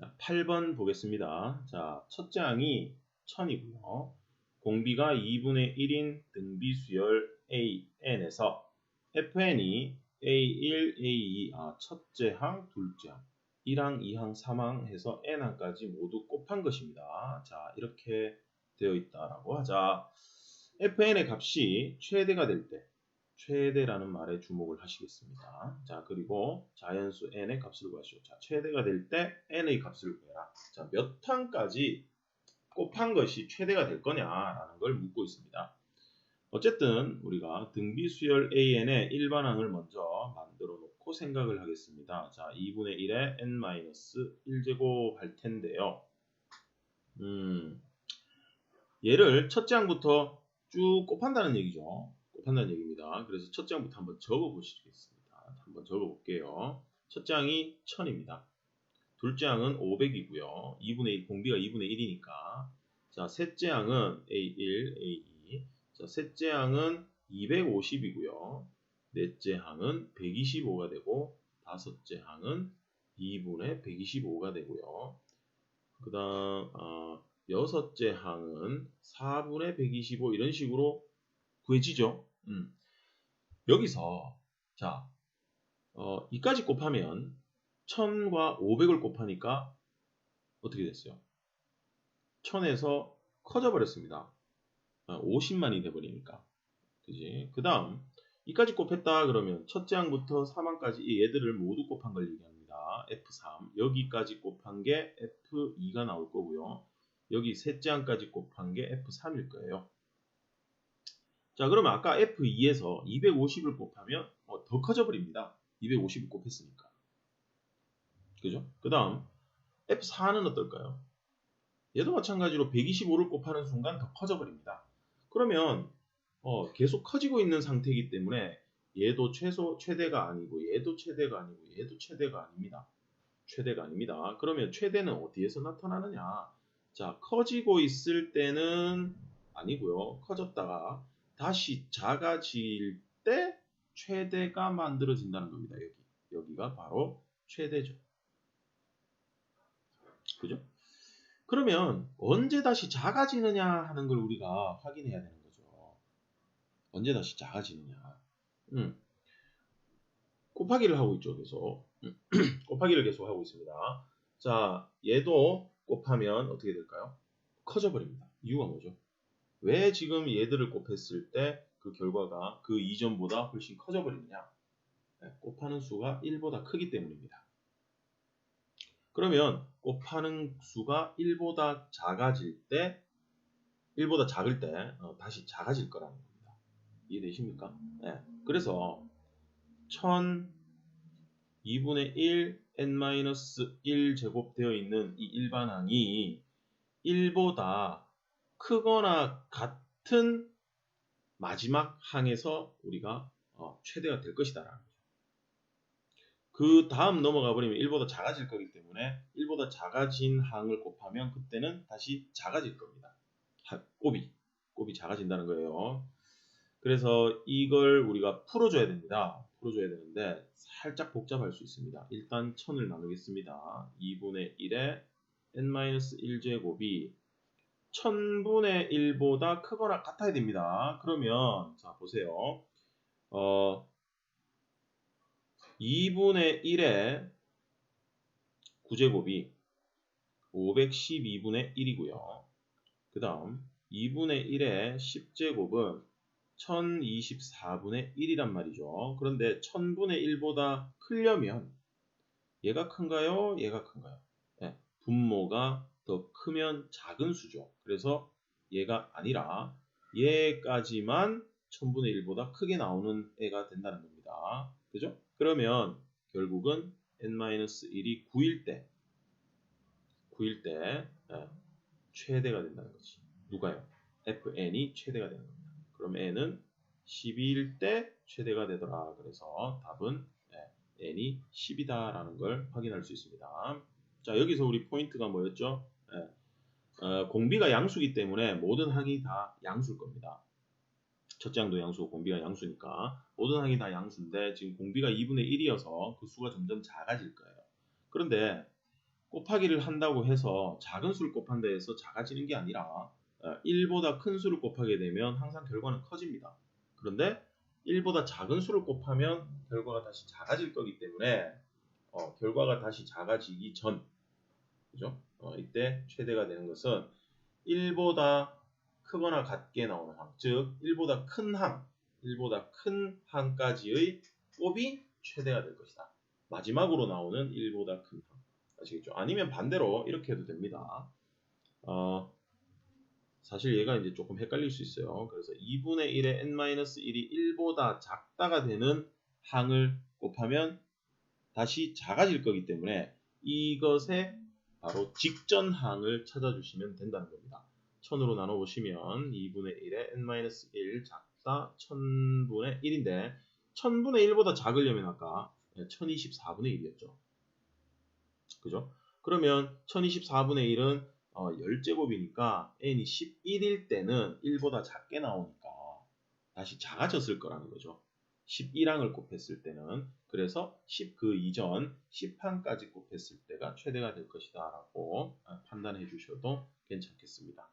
자, 8번 보겠습니다. 자, 첫째 항이 1000이고요. 공비가 2분의 1인 등비 수열 AN에서 FN이 A1, A2, 아, 첫째 항, 둘째 항, 1항, 2항, 3항 해서 N항까지 모두 곱한 것입니다. 자, 이렇게 되어 있다라고 하자. FN의 값이 최대가 될 때, 최대라는 말에 주목을 하시겠습니다. 자, 그리고 자연수 n의 값을 구하시오. 자, 최대가 될 때 n의 값을 구해라. 자, 몇 항까지 곱한 것이 최대가 될 거냐라는 걸 묻고 있습니다. 어쨌든 우리가 등비 수열 an의 일반항을 먼저 만들어 놓고 생각을 하겠습니다. 자, 2분의 1에 n-1제곱 할 텐데요. 음, 얘를 첫째 항부터 쭉 곱한다는 얘기죠. 곱한다는 얘기입니다. 그래서 첫째 항부터 한번 적어 보시겠습니다. 한번 적어 볼게요. 첫째 항이 1000입니다. 둘째 항은 500이고요. 2분의 1, 공비가 2분의 1이니까. 자, 셋째 항은 A1, A2. 자, 셋째 항은 250이고요. 넷째 항은 125가 되고, 다섯째 항은 2분의 125가 되고요. 그 다음, 어, 여섯째 항은 4분의 125 이런 식으로 구해지죠. 음. 여기서 자 어, 이까지 곱하면 1000과 500을 곱하니까 어떻게 됐어요? 1000에서 커져 버렸습니다. 50만이 돼 버리니까. 그지? 그 다음 이까지 곱했다 그러면 첫째 항부터 3항까지 이 얘들을 모두 곱한 걸 얘기합니다. F3 여기까지 곱한 게 F2가 나올 거고요. 여기 셋째 항까지 곱한 게 F3일 거예요. 자 그러면 아까 F2에서 250을 곱하면 어, 더 커져 버립니다. 250을 곱했으니까. 그죠? 그 다음 F4는 어떨까요? 얘도 마찬가지로 125를 곱하는 순간 더 커져 버립니다. 그러면 어, 계속 커지고 있는 상태이기 때문에 얘도 최소 최대가 아니고 얘도 최대가 아니고 얘도 최대가 아닙니다. 최대가 아닙니다. 그러면 최대는 어디에서 나타나느냐? 자, 커지고 있을 때는 아니고요. 커졌다가 다시 작아질 때 최대가 만들어진다는 겁니다. 여기. 여기가 바로 최대죠. 그죠? 그러면 언제 다시 작아지느냐 하는 걸 우리가 확인해야 되는 거죠. 언제 다시 작아지느냐. 음. 곱하기를 하고 있죠. 계속. 곱하기를 계속 하고 있습니다. 자, 얘도 곱하면 어떻게 될까요? 커져 버립니다. 이유가 뭐죠? 왜 지금 얘들을 곱했을 때 그 결과가 그 이전보다 훨씬 커져 버리느냐? 네, 곱하는 수가 1보다 크기 때문입니다. 그러면 곱하는 수가 1보다 작아질 때 1보다 작을 때 어, 다시 작아질 거라는 겁니다. 이해되십니까? 네. 그래서 1000 2분의 1 n-1 제곱되어 있는 이 일반항이 1보다 크거나 같은 마지막 항에서 우리가 어, 최대가 될 것이다라는 거죠. 그 다음 넘어가 버리면 1보다 작아질 거기 때문에 1보다 작아진 항을 곱하면 그때는 다시 작아질 겁니다. 곱이 곱이 작아진다는 거예요. 그래서 이걸 우리가 풀어줘야 됩니다. 풀어줘야 되는데 살짝 복잡할 수 있습니다. 일단 1000을 나누겠습니다. 2분의 1에 n-1제곱이 1000분의 1보다 크거나 같아야 됩니다. 그러면 자 보세요. 어 2분의 1의 9제곱이 512분의 1이고요. 그 다음 2분의 1의 10제곱은 1024분의 1이란 말이죠. 그런데 1000분의 1보다 크려면 얘가 큰가요? 얘가 큰가요? 네, 분모가 더 크면 작은 수죠. 그래서 얘가 아니라 얘까지만 1000분의 1보다 크게 나오는 애가 된다는 겁니다. 그죠? 그러면 결국은 n-1이 9일 때 9일 때 네, 최대가 된다는 거지. 누가요? fn이 최대가 되는 겁니다. 그럼 n은 12일 때 최대가 되더라. 그래서 답은 n이 10이다라는 걸 확인할 수 있습니다. 자 여기서 우리 포인트가 뭐였죠? 네. 어, 공비가 양수기 때문에 모든 항이 다 양수일 겁니다. 첫째 항도 양수고 공비가 양수니까 모든 항이 다 양수인데 지금 공비가 2분의 1이어서 그 수가 점점 작아질 거예요. 그런데 곱하기를 한다고 해서 작은 수를 곱한다 해서 작아지는 게 아니라 1보다 큰 수를 곱하게 되면 항상 결과는 커집니다. 그런데 1보다 작은 수를 곱하면 결과가 다시 작아질 거기 때문에 어, 결과가 다시 작아지기 전 그죠? 어, 이때 최대가 되는 것은 1보다 크거나 같게 나오는 항, 즉 1보다 큰 항, 1보다 큰 항까지의 곱이 최대가 될 것이다. 마지막으로 나오는 1보다 큰 항. 아시겠죠? 아니면 반대로 이렇게 해도 됩니다. 어, 사실 얘가 이제 조금 헷갈릴 수 있어요. 그래서 2분의 1의 n-1이 1보다 작다가 되는 항을 곱하면 다시 작아질 거기 때문에 이것의 바로 직전 항을 찾아주시면 된다는 겁니다. 1000으로 나눠보시면 2분의 1의 n-1 작다 1000분의 1인데 1000분의 1보다 작으려면 아까 1024분의 1이었죠. 그죠? 그러면 1024분의 1은 어, 10제곱이니까 n이 11일 때는 1보다 작게 나오니까 다시 작아졌을 거라는 거죠. 11항을 곱했을 때는 그래서 10 그 이전 10항까지 곱했을 때가 최대가 될 것이다 라고 판단해 주셔도 괜찮겠습니다.